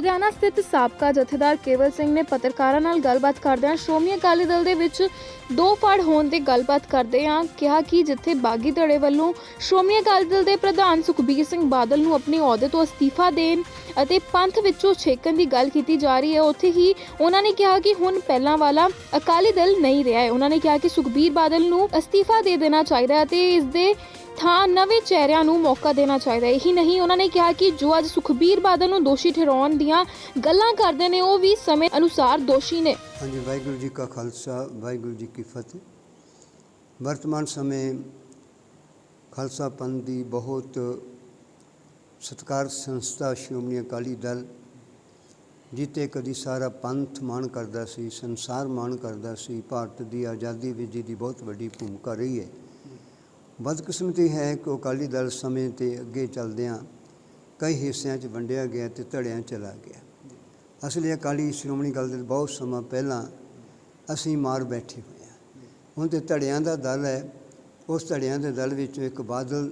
ਲੁਧਿਆਣਾ ਸਥਿਤ ਸਾਬਕਾ ਜਥੇਦਾਰ ਕੇਵਲ ਸਿੰਘ ਨੇ ਪੱਤਰਕਾਰਾਂ ਨਾਲ ਗੱਲਬਾਤ ਕਰਦਿਆਂ ਸ਼੍ਰੋਮਣੀ ਅਕਾਲੀ ਦਲ ਦੇ ਵਿੱਚ ਦੋ ਫੜ ਹੋਣ ਤੇ ਗੱਲਬਾਤ ਕਰਦੇ ਹਾਂ ਕਿਹਾ ਕਿ ਜਿੱਥੇ ਬਾਗੀ ਧੜੇ ਵੱਲੋਂ ਸ਼੍ਰੋਮਣੀ ਅਕਾਲੀ ਦਲ ਦੇ ਪ੍ਰਧਾਨ ਸੁਖਬੀਰ ਸਿੰਘ ਬਾਦਲ ਨੂੰ ਆਪਣੇ ਅਹੁਦੇ ਤੋਂ ਅਸਤੀਫਾ ਦੇਣ ਅਤੇ ਪੰਥ ਵਿੱਚੋਂ ਛੇਕਣ ਦੀ ਗੱਲ ਕੀਤੀ ਜਾ ਰਹੀ ਹੈ, ਉੱਥੇ ਹੀ ਉਹਨਾਂ ਨੇ ਕਿਹਾ ਕਿ ਹੁਣ ਪਹਿਲਾਂ ਵਾਲਾ ਅਕਾਲੀ ਦਲ ਨਹੀਂ ਰਿਹਾ ਹੈ। ਉਹਨਾਂ ਨੇ ਕਿਹਾ ਕਿ ਸੁਖਬੀਰ ਬਾਦਲ ਨੂੰ ਅਸਤੀਫਾ ਦੇ ਦੇਣਾ ਚਾਹੀਦਾ ਹੈ ਤੇ ਇਸ ਦੇ ਥਾਂ ਨਵੇਂ ਚਿਹਰਿਆਂ ਨੂੰ ਮੌਕਾ ਦੇਣਾ ਚਾਹੀਦਾ ਹੈ। ਇਹੀ ਨਹੀਂ, ਉਹਨਾਂ ਨੇ ਕਿਹਾ ਕਿ ਜੋ ਅੱਜ ਸੁਖਬੀਰ ਬਾਦਲ ਨੂੰ ਦੋਸ਼ੀ ਠਹਿਰਾਉਣ ਦੀਆਂ ਗੱਲਾਂ ਕਰਦੇ ਨੇ, ਉਹ ਵੀ ਸਮੇਂ ਅਨੁਸਾਰ ਦੋਸ਼ੀ ਨੇ। ਹਾਂਜੀ, ਵਾਹਿਗੁਰੂ ਜੀ ਕਾ ਖਾਲਸਾ, ਵਾਹਿਗੁਰੂ ਜੀ ਕੀ ਫਤਿਹ। ਵਰਤਮਾਨ ਸਮੇਂ ਖਾਲਸਾ ਪੰਥ ਦੀ ਬਹੁਤ ਸਤਕਾਰ ਸੰਸਥਾ ਸ਼੍ਰੋਮਣੀ ਅਕਾਲੀ ਦਲ ਜਿੱਤੇ ਕਦੀ ਸਾਰਾ ਪੰਥ ਮਾਣ ਕਰਦਾ ਸੀ, ਸੰਸਾਰ ਮਾਣ ਕਰਦਾ ਸੀ, ਭਾਰਤ ਦੀ ਆਜ਼ਾਦੀ ਵਿੱਚ ਜਿਹਦੀ ਬਹੁਤ ਵੱਡੀ ਭੂਮਿਕਾ ਰਹੀ ਹੈ। ਬਦਕਿਸਮਤੀ ਹੈ ਕਿ ਅਕਾਲੀ ਦਲ ਸਮੇਂ ਤੇ ਅੱਗੇ ਚੱਲਦਿਆਂ ਕਈ ਹਿੱਸਿਆਂ 'ਚ ਵੰਡਿਆ ਗਿਆ ਤੇ ਧੜਿਆਂ ਚਲਾ ਗਿਆ। ਅਸਲੀ ਅਕਾਲੀ ਸ਼੍ਰੋਮਣੀ ਅਕਾਲੀ ਦਲ ਬਹੁਤ ਸਮਾਂ ਪਹਿਲਾਂ ਅਸੀਂ ਮਾਰ ਬੈਠੇ ਹੋਏ ਹਾਂ। ਹੁਣ ਤੇ ਧੜਿਆਂ ਦਾ ਦਲ ਹੈ। ਉਸ ਧੜਿਆਂ ਦੇ ਦਲ ਵਿੱਚੋਂ ਇੱਕ ਬਾਦਲ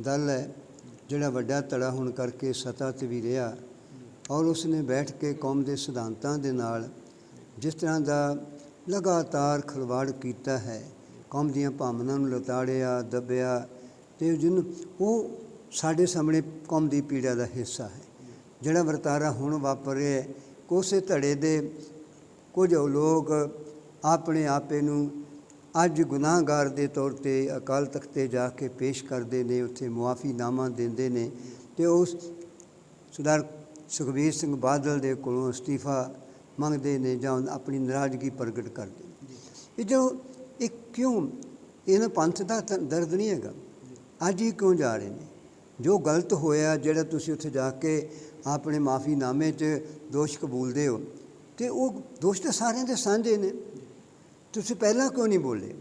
ਦਲ ਹੈ, ਜਿਹੜਾ ਵੱਡਾ ਧੜਾ ਹੋਣ ਕਰਕੇ ਸਤਾ ਤੇ ਵੀ ਰਿਹਾ ਔਰ ਉਸ ਨੇ ਬੈਠ ਕੇ ਕੌਮ ਦੇ ਸਿਧਾਂਤਾਂ ਦੇ ਨਾਲ ਜਿਸ ਤਰ੍ਹਾਂ ਦਾ ਲਗਾਤਾਰ ਖਿਲਵਾੜ ਕੀਤਾ ਹੈ ਕੌਮ ਦੀਆਂ ਭਾਵਨਾਵਾਂ ਨੂੰ ਲਤਾੜਿਆ ਦੱਬਿਆ ਤੇ ਜਿਹਨੂੰ ਉਹ ਸਾਡੇ ਸਾਹਮਣੇ ਕੌਮ ਦੀ ਪੀੜਾ ਦਾ ਹਿੱਸਾ ਹੈ। ਜਿਹੜਾ ਵਰਤਾਰਾ ਹੁਣ ਵਾਪਰ ਰਿਹਾ ਹੈ, ਕੋਸੇ ਧੜੇ ਦੇ ਕੁਝ ਲੋਕ ਆਪਣੇ ਆਪੇ ਨੂੰ ਅੱਜ ਗੁਨਾਹਗਾਰ ਦੇ ਤੌਰ ਤੇ ਅਕਾਲ ਤਖਤ ਤੇ ਜਾ ਕੇ ਪੇਸ਼ ਕਰਦੇ ਨੇ ਉੱਥੇ ਮੁਆਫੀਨਾਮਾ ਦਿੰਦੇ ਨੇ ਤੇ ਉਸ ਸਰਦਾਰ ਸੁਖਬੀਰ ਸਿੰਘ ਬਾਦਲ ਦੇ ਕੋਲੋਂ ਅਸਤੀਫਾ ਮੰਗਦੇ ਨੇ ਜਾਂ ਆਪਣੀ ਨਾਰਾਜ਼ਗੀ ਪ੍ਰਗਟ ਕਰਦੇ ਨੇ। ਇਹ ਜੋ ਇਹ ਕਿਉਂ? ਇਹਨਾਂ ਪੰਥ ਦਾ ਦਰਦ ਨਹੀਂ ਹੈਗਾ। ਅੱਜ ਹੀ ਕਿਉਂ ਜਾ ਰਹੇ ਨੇ? ਜੋ ਗਲਤ ਹੋਇਆ, ਜਿਹੜਾ ਤੁਸੀਂ ਉੱਥੇ ਜਾ ਕੇ ਆਪਣੇ ਮਾਫੀਨਾਮੇ 'ਚ ਦੋਸ਼ ਕਬੂਲਦੇ ਹੋ, ਤੇ ਉਹ ਦੋਸ਼ ਤਾਂ ਸਾਰਿਆਂ ਦੇ ਸਾਂਝੇ ਨੇ। ਤੁਸੀਂ ਪਹਿਲਾਂ ਕਿਉਂ ਨਹੀਂ ਬੋਲੇ?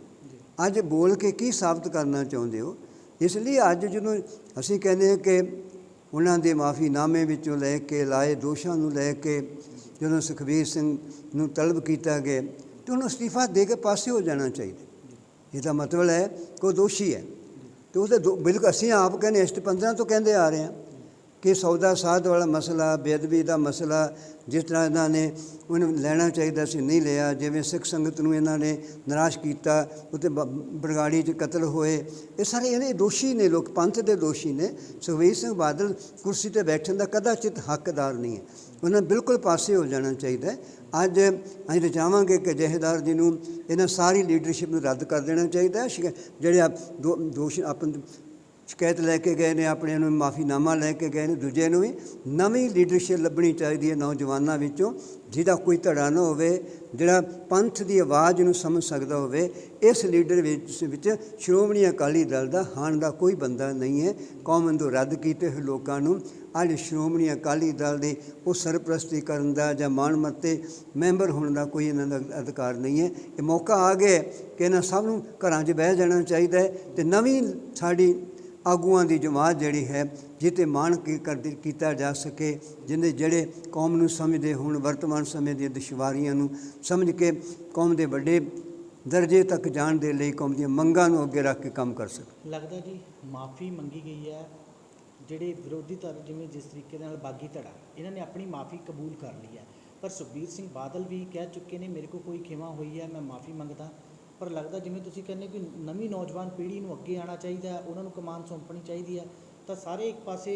ਅੱਜ ਬੋਲ ਕੇ ਕੀ ਸਾਬਤ ਕਰਨਾ ਚਾਹੁੰਦੇ ਹੋ? ਇਸ ਲਈ ਅੱਜ ਜਦੋਂ ਅਸੀਂ ਕਹਿੰਦੇ ਹਾਂ ਕਿ ਉਹਨਾਂ ਦੇ ਮਾਫੀਨਾਮੇ ਵਿੱਚੋਂ ਲੈ ਕੇ, ਲਾਏ ਦੋਸ਼ਾਂ ਨੂੰ ਲੈ ਕੇ, ਜਦੋਂ ਸੁਖਬੀਰ ਸਿੰਘ ਨੂੰ ਤਲਬ ਕੀਤਾ ਗਿਆ ਤੇ ਉਹਨੂੰ ਅਸਤੀਫਾ ਦੇ ਕੇ ਪਾਸੇ ਹੋ ਜਾਣਾ ਚਾਹੀਦਾ। ਇਹਦਾ ਮਤਲਬ ਹੈ ਕਿ ਉਹ ਦੋਸ਼ੀ ਹੈ। ਤੇ ਉਹਦੇ ਦੋ- ਬਿਲਕੁਲ ਅਸੀਂ ਆਪ ਕਹਿੰਦੇ ਅਸ਼ਟ 15 ਤੋਂ ਕਹਿੰਦੇ ਆ ਰਹੇ ਹਾਂ। ਕਿ ਸੌਦਾ ਸਾਧ ਵਾਲਾ ਮਸਲਾ, ਬੇਅਦਬੀ ਦਾ ਮਸਲਾ, ਜਿਸ ਤਰ੍ਹਾਂ ਇਹਨਾਂ ਨੇ ਉਹਨੂੰ ਲੈਣਾ ਚਾਹੀਦਾ ਸੀ, ਨਹੀਂ ਲਿਆ, ਜਿਵੇਂ ਸਿੱਖ ਸੰਗਤ ਨੂੰ ਇਹਨਾਂ ਨੇ ਨਿਰਾਸ਼ ਕੀਤਾ ਉਤੇ ਬਰਗਾੜੀ 'ਚ ਕਤਲ ਹੋਏ, ਇਹ ਸਾਰੇ ਇਹਦੇ ਦੋਸ਼ੀ ਨੇ ਲੋਕ, ਪੰਥ ਦੇ ਦੋਸ਼ੀ ਨੇ। ਸੁਖਬੀਰ ਸਿੰਘ ਬਾਦਲ ਕੁਰਸੀ ਤੇ ਬੈਠਣ ਦਾ ਕਦਾਚਿਤ ਹੱਕਦਾਰ ਨਹੀਂ ਹੈ। ਉਹਨਾਂ ਬਿਲਕੁਲ ਪਾਸੇ ਹੋ ਜਾਣਾ ਚਾਹੀਦਾ ਅੱਜ ਅਸੀਂ ਤਾਂ ਚਾਹਾਂਗੇ ਕਿ ਜਹੇਦਾਰ ਜੀ ਨੂੰ ਇਹਨਾਂ ਸਾਰੀ ਲੀਡਰਸ਼ਿਪ ਨੂੰ ਰੱਦ ਕਰ ਦੇਣਾ ਚਾਹੀਦਾ ਹੈ। ਜਿਹੜੇ ਆਪ, ਦੋ- ਦੋਸ਼, ਆਪਨ ਸ਼ਿਕਾਇਤ ਲੈ ਕੇ ਗਏ ਨੇ, ਆਪਣੇ ਨੂੰ ਮਾਫੀਨਾਮਾ ਲੈ ਕੇ ਗਏ ਨੇ, ਦੂਜੇ ਨੂੰ ਵੀ ਨਵੀਂ ਲੀਡਰਸ਼ਿਪ ਲੱਭਣੀ ਚਾਹੀਦੀ ਹੈ ਨੌਜਵਾਨਾਂ ਵਿੱਚੋਂ, ਜਿਹਦਾ ਕੋਈ ਧੜਾ ਨਾ ਹੋਵੇ, ਜਿਹੜਾ ਪੰਥ ਦੀ ਆਵਾਜ਼ ਨੂੰ ਸਮਝ ਸਕਦਾ ਹੋਵੇ, ਇਸ ਲੀਡਰ ਵਿੱਚ ਵਿੱਚ ਸ਼੍ਰੋਮਣੀ ਅਕਾਲੀ ਦਲ ਦਾ ਹਾਣ ਦਾ ਕੋਈ ਬੰਦਾ ਨਹੀਂ ਹੈ। ਕੌਮ ਤੋਂ ਰੱਦ ਕੀਤੇ ਹੋਏ ਲੋਕਾਂ ਨੂੰ ਅੱਜ ਸ਼੍ਰੋਮਣੀ ਅਕਾਲੀ ਦਲ ਦੀ ਉਹ ਸਰਪ੍ਰਸਤੀ ਕਰਨ ਦਾ ਜਾਂ ਮਾਣ ਮੱਤੇ ਮੈਂਬਰ ਹੋਣ ਦਾ ਕੋਈ ਇਹਨਾਂ ਦਾ ਅਧਿਕਾਰ ਨਹੀਂ ਹੈ। ਇਹ ਮੌਕਾ ਆ ਗਿਆ ਕਿ ਇਹਨਾਂ ਸਭ ਨੂੰ ਘਰਾਂ 'ਚ ਬਹਿ ਜਾਣਾ ਚਾਹੀਦਾ ਹੈ ਤੇ ਨਵੀਂ ਸਾਡੀ ਆਗੂਆਂ ਦੀ ਜਮਾਤ ਜਿਹੜੀ ਹੈ, ਜਿੱਤੇ ਮਾਣ ਕੀ ਕਰਦੀ ਕੀਤਾ ਜਾ ਸਕੇ ਜਿਹਦੇ ਜਿਹੜੇ ਕੌਮ ਨੂੰ ਸਮਝਦੇ ਹੋਣ, ਵਰਤਮਾਨ ਸਮੇਂ ਦੀਆਂ ਦੁਸ਼ਵਾਰੀਆਂ ਨੂੰ ਸਮਝ ਕੇ ਕੌਮ ਦੇ ਵੱਡੇ ਦਰਜੇ ਤੱਕ ਜਾਣ ਦੇ ਲਈ ਕੌਮ ਦੀਆਂ ਮੰਗਾਂ ਨੂੰ ਅੱਗੇ ਰੱਖ ਕੇ ਕੰਮ ਕਰ ਸਕੇ। ਲੱਗਦਾ ਜੀ ਮਾਫੀ ਮੰਗੀ ਗਈ ਹੈ, ਜਿਹੜੇ ਵਿਰੋਧੀ ਧਿਰ ਜਿਵੇਂ ਜਿਸ ਤਰੀਕੇ ਨਾਲ ਬਾਗੀ ਧੜਾ ਇਹਨਾਂ ਨੇ ਆਪਣੀ ਮਾਫੀ ਕਬੂਲ ਕਰ ਲਈ ਹੈ। ਪਰ ਸੁਖਬੀਰ ਸਿੰਘ ਬਾਦਲ ਵੀ ਕਹਿ ਚੁੱਕੇ ਨੇ, ਮੇਰੇ ਕੋਲ ਕੋਈ ਖਿਮਾ ਹੋਈ ਹੈ, ਮੈਂ ਮਾਫੀ ਮੰਗਦਾ। ਪਰ ਲੱਗਦਾ ਜਿਵੇਂ ਤੁਸੀਂ ਕਹਿੰਦੇ ਕਿ ਨਵੀਂ ਨੌਜਵਾਨ ਪੀੜ੍ਹੀ ਨੂੰ ਅੱਗੇ ਆਉਣਾ ਚਾਹੀਦਾ ਹੈ, ਉਹਨਾਂ ਨੂੰ ਕਮਾਨ ਸੌਂਪਣੀ ਚਾਹੀਦੀ ਹੈ ਤਾਂ ਸਾਰੇ ਇੱਕ ਪਾਸੇ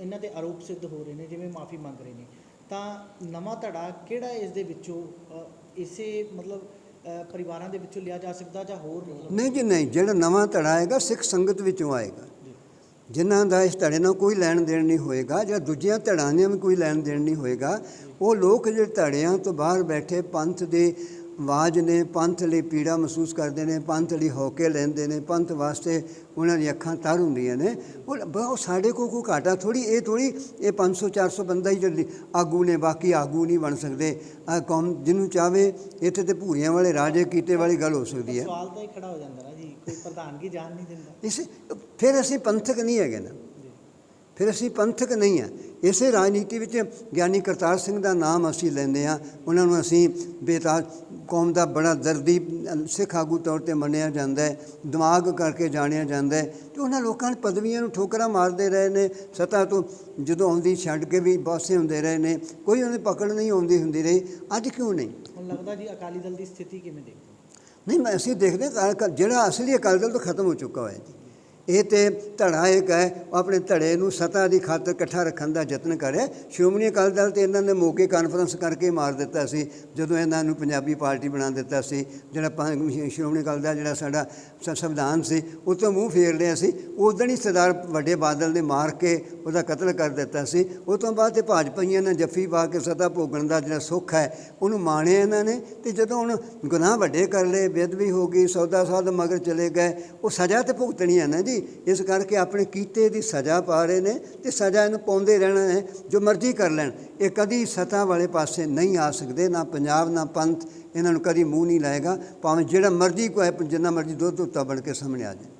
ਇਹਨਾਂ ਦੇ ਆਰੋਪ ਸਿੱਧ ਹੋ ਰਹੇ ਨੇ ਜਿਵੇਂ ਮਾਫੀ ਮੰਗ ਰਹੇ ਨੇ। ਤਾਂ ਨਵਾਂ ਧੜਾ ਕਿਹੜਾ ਇਸ ਦੇ ਵਿੱਚੋਂ ਇਸੇ ਮਤਲਬ ਪਰਿਵਾਰਾਂ ਦੇ ਵਿੱਚੋਂ ਲਿਆ ਜਾ ਸਕਦਾ ਜਾਂ ਹੋਰ ਨਹੀਂ ਜੀ ਨਹੀਂ ਜਿਹੜਾ ਨਵਾਂ ਧੜਾ ਆਏਗਾ ਸਿੱਖ ਸੰਗਤ ਵਿੱਚੋਂ ਆਏਗਾ। ਜਿਨ੍ਹਾਂ ਦਾ ਇਸ ਧੜੇ ਨਾਲ ਕੋਈ ਲੈਣ ਦੇਣ ਨਹੀਂ ਹੋਏਗਾ ਜਾਂ ਦੂਜੀਆਂ ਧੜਾਂ ਨਾਲ ਵੀ ਕੋਈ ਲੈਣ ਦੇਣ ਨਹੀਂ ਹੋਏਗਾ ਉਹ ਲੋਕ ਜਿਹੜੇ ਧੜਿਆਂ ਤੋਂ ਬਾਹਰ ਬੈਠੇ ਪੰਥ ਦੇ ਆਵਾਜ਼ ਨੇ ਪੰਥ ਲਈ ਪੀੜਾ ਮਹਿਸੂਸ ਕਰਦੇ ਨੇ ਪੰਥ ਲਈ ਹੌਕੇ ਲੈਂਦੇ ਨੇ ਪੰਥ ਵਾਸਤੇ ਉਹਨਾਂ ਦੀਆਂ ਅੱਖਾਂ ਤਰ ਹੁੰਦੀਆਂ ਨੇ। ਉਹ ਬਹੁਤ ਸਾਡੇ ਕੋਲ ਕੋਈ ਘਾਟਾ ਥੋੜੀ ਇਹ ਥੋੜੀ ਇਹ 500 400 ਬੰਦਾ ਹੀ ਜਿਹੜੀ ਆਗੂ ਨੇ ਬਾਕੀ ਆਗੂ ਨਹੀਂ ਬਣ ਸਕਦੇ। ਆ ਕੌਮ ਜਿਹਨੂੰ ਚਾਵੇ ਇੱਥੇ ਤੇ ਭੂਰੀਆਂ ਵਾਲੇ ਰਾਜੇ ਕੀਤੇ ਵਾਲੀ ਗੱਲ ਹੋ ਸਕਦੀ ਹੈ। ਸਵਾਲ ਤਾਂ ਇਹ ਖੜਾ ਹੋ ਜਾਂਦਾ ਨਾ ਜੀ ਕੋਈ ਪ੍ਰਧਾਨਗੀ ਜਾਣ ਨਹੀਂ ਦਿੰਦਾ। ਇਸ ਫਿਰ ਅਸੀਂ ਪੰਥਕ ਨਹੀਂ ਹੈਗੇ ਨਾ। ਫਿਰ ਅਸੀਂ ਪੰਥਕ ਨਹੀਂ ਆ। ਇਸੇ ਰਾਜਨੀਤੀ ਵਿੱਚ ਗਿਆਨੀ ਕਰਤਾਰ ਸਿੰਘ ਦਾ ਨਾਮ ਅਸੀਂ ਲੈਂਦੇ ਆ ਉਹਨਾਂ ਨੂੰ ਅਸੀਂ ਬੇਤਾਜ ਕੌਮ ਦਾ ਬੜਾ ਦਰਦੀ ਸਿੱਖ ਆਗੂ ਤੌਰ ਤੇ ਮੰਨਿਆ ਜਾਂਦਾ ਹੈ ਦਿਮਾਗ ਕਰਕੇ ਜਾਣਿਆ ਜਾਂਦਾ ਹੈ। ਤੇ ਉਹਨਾਂ ਲੋਕਾਂ ਨੇ ਪਦਵੀਆਂ ਨੂੰ ਠੋਕਰਾਂ ਮਾਰਦੇ ਰਹੇ ਨੇ ਸਤਾ ਤੋਂ ਜਦੋਂ ਆਉਂਦੀ ਛੱਡ ਕੇ ਵੀ ਬਾਸੇ ਹੁੰਦੇ ਰਹੇ ਨੇ ਕੋਈ ਉਹਨੇ ਪਕੜ ਨਹੀਂ ਆਉਂਦੀ ਹੁੰਦੀ ਰਹੀ। ਅੱਜ ਕਿਉਂ ਨਹੀਂ? ਹੁਣ ਲੱਗਦਾ ਜੀ ਅਕਾਲੀ ਦਲ ਦੀ ਸਥਿਤੀ ਕਿਵੇਂ ਦੇਖਦੇ? ਨਹੀਂ ਮੈਂ ਅਸੀਂ ਦੇਖਦੇ ਜਿਹੜਾ ਅਸਲੀ ਅਕਾਲੀ ਦਲ ਤੋਂ ਖਤਮ ਹੋ ਚੁੱਕਾ ਹੋਇਆ ਜੀ। ਇਹ ਤੇ ਧੜਾ ਇੱਕ ਹੈ, ਉਹ ਆਪਣੇ ਧੜੇ ਨੂੰ ਸਤਾ ਦੀ ਖਾਤਰ ਇਕੱਠਾ ਰੱਖਣ ਦਾ ਯਤਨ ਕਰ। ਸ਼੍ਰੋਮਣੀ ਅਕਾਲੀ ਦਲ ਤੇ ਇਹਨਾਂ ਨੇ ਮੌਕੇ ਕਾਨਫਰੰਸ ਕਰਕੇ ਮਾਰ ਦਿੱਤਾ ਸੀ, ਜਦੋਂ ਇਹਨਾਂ ਨੂੰ ਪੰਜਾਬੀ ਪਾਰਟੀ ਬਣਾ ਦਿੱਤਾ ਸੀ। ਜਿਹੜਾ ਸ਼੍ਰੋਮਣੀ ਅਕਾਲੀ ਦਲ ਜਿਹੜਾ ਸਾਡਾ ਸ- ਸੰਵਿਧਾਨ ਸੀ, ਉਹ ਤੋਂ ਮੂੰਹ ਫੇਰ ਲਿਆ ਸੀ। ਉਸ ਦਿਨ ਹੀ ਸਰਦਾਰ ਵੱਡੇ ਬਾਦਲ ਨੇ ਮਾਰ ਕੇ ਉਹਦਾ ਕਤਲ ਕਰ ਦਿੱਤਾ ਸੀ। ਉਹ ਤੋਂ ਬਾਅਦ ਤੇ ਭਾਜਪਾਈਆਂ ਨੇ ਜੱਫੀ ਪਾ ਕੇ ਸਤਾ ਭੋਗਣ ਦਾ ਜਿਹੜਾ ਸੁੱਖ ਹੈ, ਉਹਨੂੰ ਮਾਣਿਆ ਇਹਨਾਂ ਨੇ। ਤੇ ਜਦੋਂ ਹੁਣ ਗੁਨਾਹ ਵੱਡੇ ਕਰ ਲਏ, ਬੇਅਦਬੀ ਹੋ ਗਈ ਸੌਦਾ ਸਾਧ ਮਗਰ ਚਲੇ ਗਏ, ਉਹ ਸਜ਼ਾ ਤੇ ਭੁਗਤਣੀ ਹੈ ਨਾ ਜੀ। ਇਸ ਕਰਕੇ ਆਪਣੇ ਕੀਤੇ ਦੀ ਸਜ਼ਾ ਪਾ ਰਹੇ ਨੇ ਤੇ ਸਜ਼ਾ ਇਹਨੂੰ ਪਾਉਂਦੇ ਰਹਿਣਾ ਹੈ, ਜੋ ਮਰਜ਼ੀ ਕਰ ਲੈਣ। ਇਹ ਕਦੀ ਸਤਾ ਵਾਲੇ ਪਾਸੇ ਨਹੀਂ ਆ ਸਕਦੇ, ਨਾ ਪੰਜਾਬ, ਨਾ ਪੰਥ। ਇਹਨਾਂ ਨੂੰ ਕਦੀ ਮੂੰਹ ਨਹੀਂ ਲਾਏਗਾ। ਭਾਵੇਂ ਜਿਹੜਾ ਮਰਜ਼ੀ ਕੋਈ ਜਿੰਨਾ ਮਰਜ਼ੀ ਦੁੱਧ ਉੱਤਾ ਬਣ ਕੇ ਸਾਹਮਣੇ ਆ ਜਾਏ।